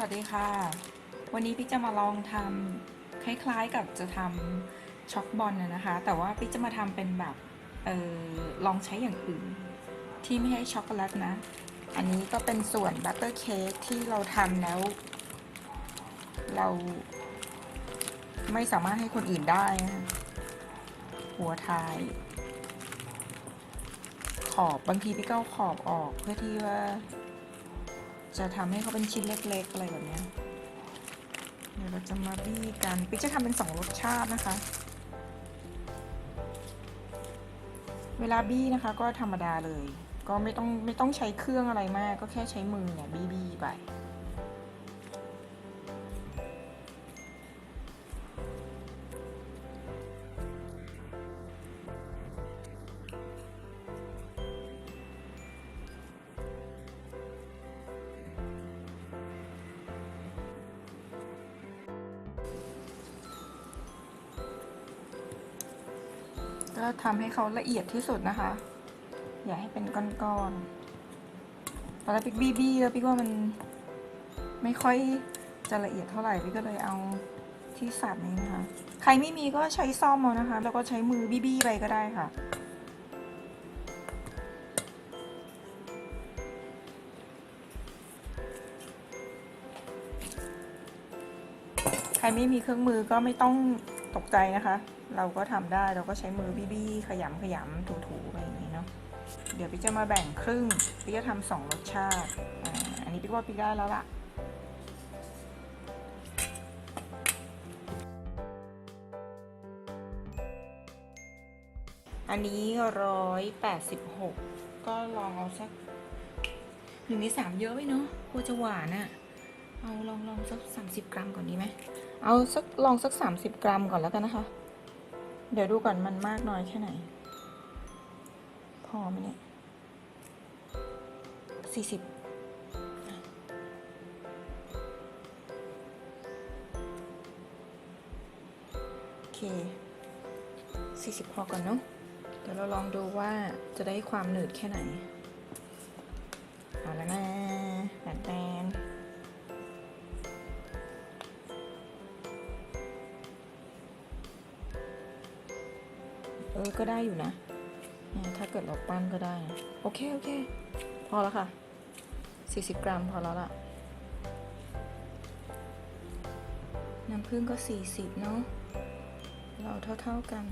สวัสดีค่ะ วันนี้พี่จะมาลองทำคล้ายๆกับจะทำช็อกบอลนะนะคะ แต่ว่าพี่จะมาทำเป็นแบบออลองใช้อย่างอื่น ที่ไม่ใช่ช็อกโกแลตนะ อันนี้ก็เป็นส่วนบัตเตอร์เค้กที่เราทำแล้ว เราไม่สามารถให้คนอื่นได้นะหัวท้าย ขอบบางทีพี่ก็ขอบออกเพื่อที่ว่า จะทำให้เขาเป็นชิ้นเล็กๆอะไรแบบนี้เดี๋ยวเราจะมาบี้กันปิ๊กจะทำเป็นสองรสชาตินะคะ เวลาบี้นะคะก็ธรรมดาเลย ก็ไม่ต้องไม่ต้องใช้เครื่องอะไรมาก ก็แค่ใช้มือเนี่ยบี้บี้ไป ก็ทำให้เขาละเอียดที่สุดนะคะ อย่าให้เป็นก้อนๆตอนแรกปิ๊กบี้บี้แล้วปิ๊กว่ามันไม่ค่อยจะละเอียดเท่าไหร่ปิ๊กก็เลยเอาที่สับนี้นะคะ ใครไม่มีก็ใช้ซ่อมเอานะคะ แล้วก็ใช้มือบี้บี้ไปก็ได้ค่ะใครไม่มีเครื่องมือก็ไม่ต้องตกใจนะคะ เราก็ทำได้เราก็ใช้มือบี้บี้ขยำขยำถูๆไปอย่างนี้เนาะเดี๋ยวพี่จะมาแบ่งครึ่งพี่จะทำสองรสชาติอันนี้พี่ว่าพี่ได้แล้วล่ะอันนี้ร้อยแปดสิบหกก็ลองเอาสักหนึ่งในสามเยอะไปเนาะกลัวจะหวานอะเอาลองลองสักสามสิบกรัมก่อนดีไหม เอาสักลองสักสามสิบกรัมก่อนแล้วกันนะคะ เดี๋ยวดูก่อนมันมากน้อยแค่ไหน พอไหมเนี่ยสี่สิบโอเคสี่สิบพอก่อนเนาะเดี๋ยวเราลองดูว่าจะได้ความหนืดแค่ไหน เอาแล้วนะ ออก็ได้อยู่นะถ้าเกิดเราปั้นก็ได้ โอเค โอเค พอแล้วค่ะ 40 กรัมพอแล้วล่ะ น้ำผึ้งก็ 40 เนาะเราเท่า ๆกัน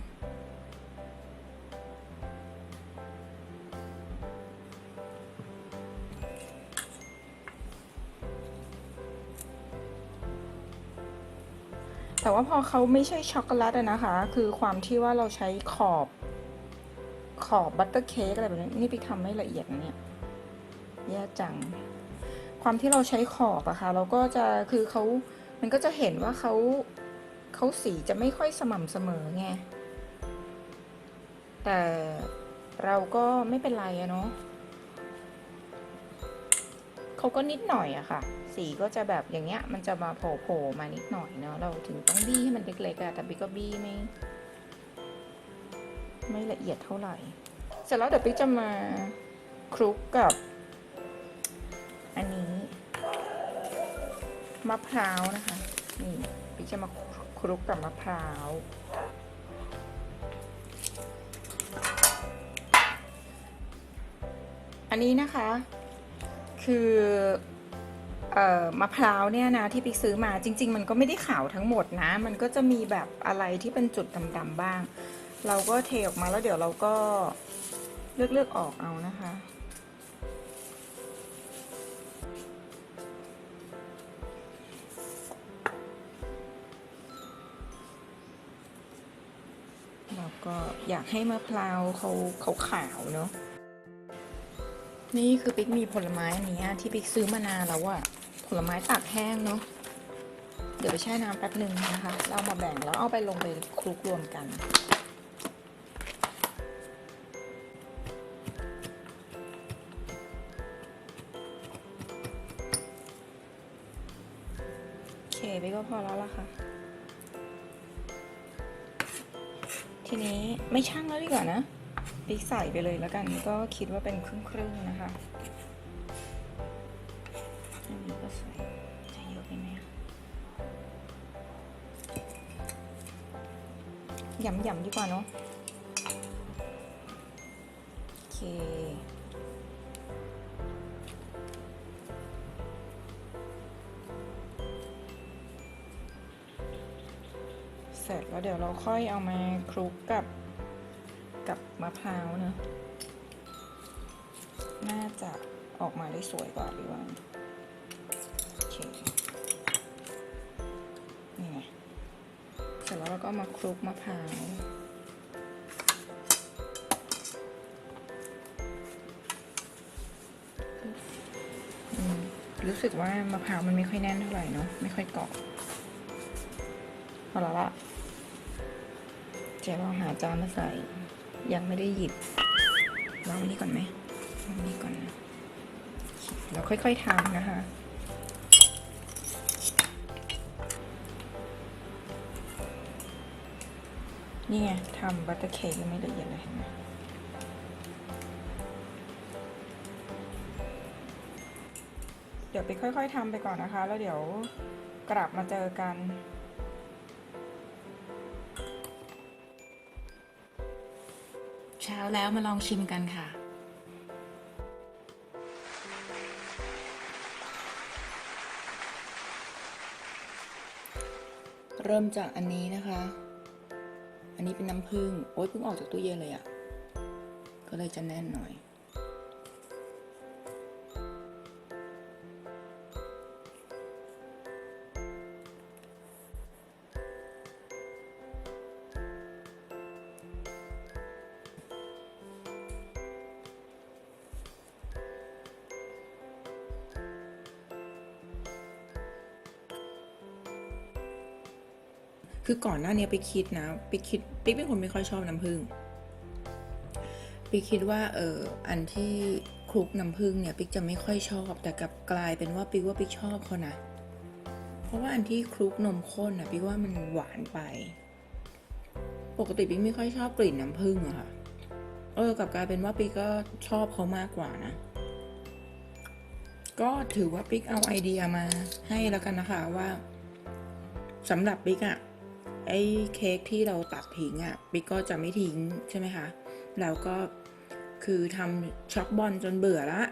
แต่ว่าพอเขาไม่ใช่ช็อกโกแลตอะนะคะ คือความที่ว่าเราใช้ขอบขอบบัตเตอร์เค้กอะไรแบบนี้นี่ไปทำไม่ละเอียดนะเนี่ยแย่จัง ความที่เราใช้ขอบอะค่ะ เราก็จะคือเขามันก็จะเห็นว่าเขาเขาสีจะไม่ค่อยสม่ำเสมอไงแต่เราก็ไม่เป็นไรอะเนาะ เขาก็นิดหน่อยอะค่ะ สีก็จะแบบอย่างเงี้ย มันจะมาโผล่ๆมานิดหน่อยเนาะเราถึงต้องบี้ให้มันเล็กๆอะแต่บิ๊กก็บี้ไม่ไม่ละเอียดเท่าไหร่ เสร็จแล้วเดี๋ยวปิ๊กจะมาคลุกกับ อันนี้มะพร้าวนะคะนี่ปิ๊กจะมาคลุกกับมะพร้าวอันนี้นะคะ คือมะพร้าวเนี่ยนะที่ปิ๊กซื้อมาจริง ๆ มันก็ไม่ได้ขาวทั้งหมดนะ มันก็จะมีแบบอะไรที่เป็นจุดดำๆบ้าง เราก็เทออกมาแล้วเดี๋ยวเราก็เลือกเลือกๆออกเอานะคะ เราก็อยากให้มะพร้าวเขาเขาขาวๆเนาะ นี่คือปิ๊กมีผลไม้อันนี้ที่ปิ๊กซื้อมานานแล้วอะผลไม้ตากแห้งเนาะเดี๋ยวไปแช่น้ำแป๊บหนึ่งนะคะเอามาแบ่งแล้วเอาไปลงไปคลุกรวมกัน โอเคไปก็พอแล้วล่ะค่ะ ทีนี้ไม่ช่างแล้วดีกว่านะ ติ๊กใส่ไปเลยแล้วกันก็คิดว่าเป็นครึ่งครึ่งนะคะนนี้ก็ใส่จะเยอะไปไหมหยำหยำดีกว่าเนาะโอเคเสร็จแล้วเดี๋ยวเราค่อยเอามาคลุกกับ มะพร้าวเนอะน่าจะออกมาได้สวยกว่าหรือว่าโอเคนี่ไงเสร็จแล้วเราก็มาคลุกมะพร้าวรู้สึกว่ามะพร้าวมันไม่ค่อยแน่นเท่าไหร่เนาะไม่ค่อยเกาะพอแล้วละเจ๊ลองหาจานมาใส่ ยังไม่ได้หยิบวางนี่ก่อนไหมวางนี่ก่อนเราค่อยๆทำนะคะนี่ไงทำบัตเตอร์เค้กยังไม่ละเอียดเลยเห็นไหมเดี๋ยวไปค่อย ๆทำไปก่อนนะคะ แล้วเดี๋ยวกลับมาเจอกัน แล้วมาลองชิมกันค่ะ เริ่มจากอันนี้นะคะ อันนี้เป็นน้ำผึ้งโอ๊ยเพิ่งออกจากตู้เย็นเลยอะ่ะ ก็เลยจะแน่นหน่อย คือก่อนหน้านี้ไปคิดนะไปคิดปิ๊กเป็นคนไม่ค่อยชอบน้ำผึ้งปิ๊กคิดว่าเอออันที่คลุกน้ำผึ้งเนี่ยปิ๊กจะไม่ค่อยชอบ แต่กลับกลายเป็นว่าปิ๊กว่าปิ๊กชอบเขานะ เพราะว่าอันที่คลุกนมข้นนะปิ๊กว่ามันหวานไป ปกติปิ๊กไม่ค่อยชอบกลิ่นน้ำผึ้งอะค่ะเออกลับกลายเป็นว่าปิ๊กก็ชอบเขามากกว่านะ ก็ถือว่าปิ๊กเอาไอเดียมาให้แล้วกันนะคะว่าสำหรับปิ๊กอะ ไอ้เค้กที่เราตัดทิ้งอะ่ะปิ๊กก็จะไม่ทิ้งใช่ไหมคะ แล้วก็คือทำช็อกบอลจนเบื่อละ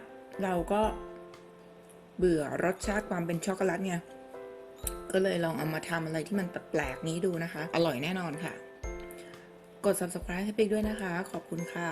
เราก็เบื่อรสชาติความเป็นช็อกโกแลตเนี่ย ก็เลยลองเอามาทำอะไรที่มันแปลกๆนี้ดูนะคะ อร่อยแน่นอนค่ะ กด subscribe ให้ปิ๊กด้วยนะคะ ขอบคุณค่ะ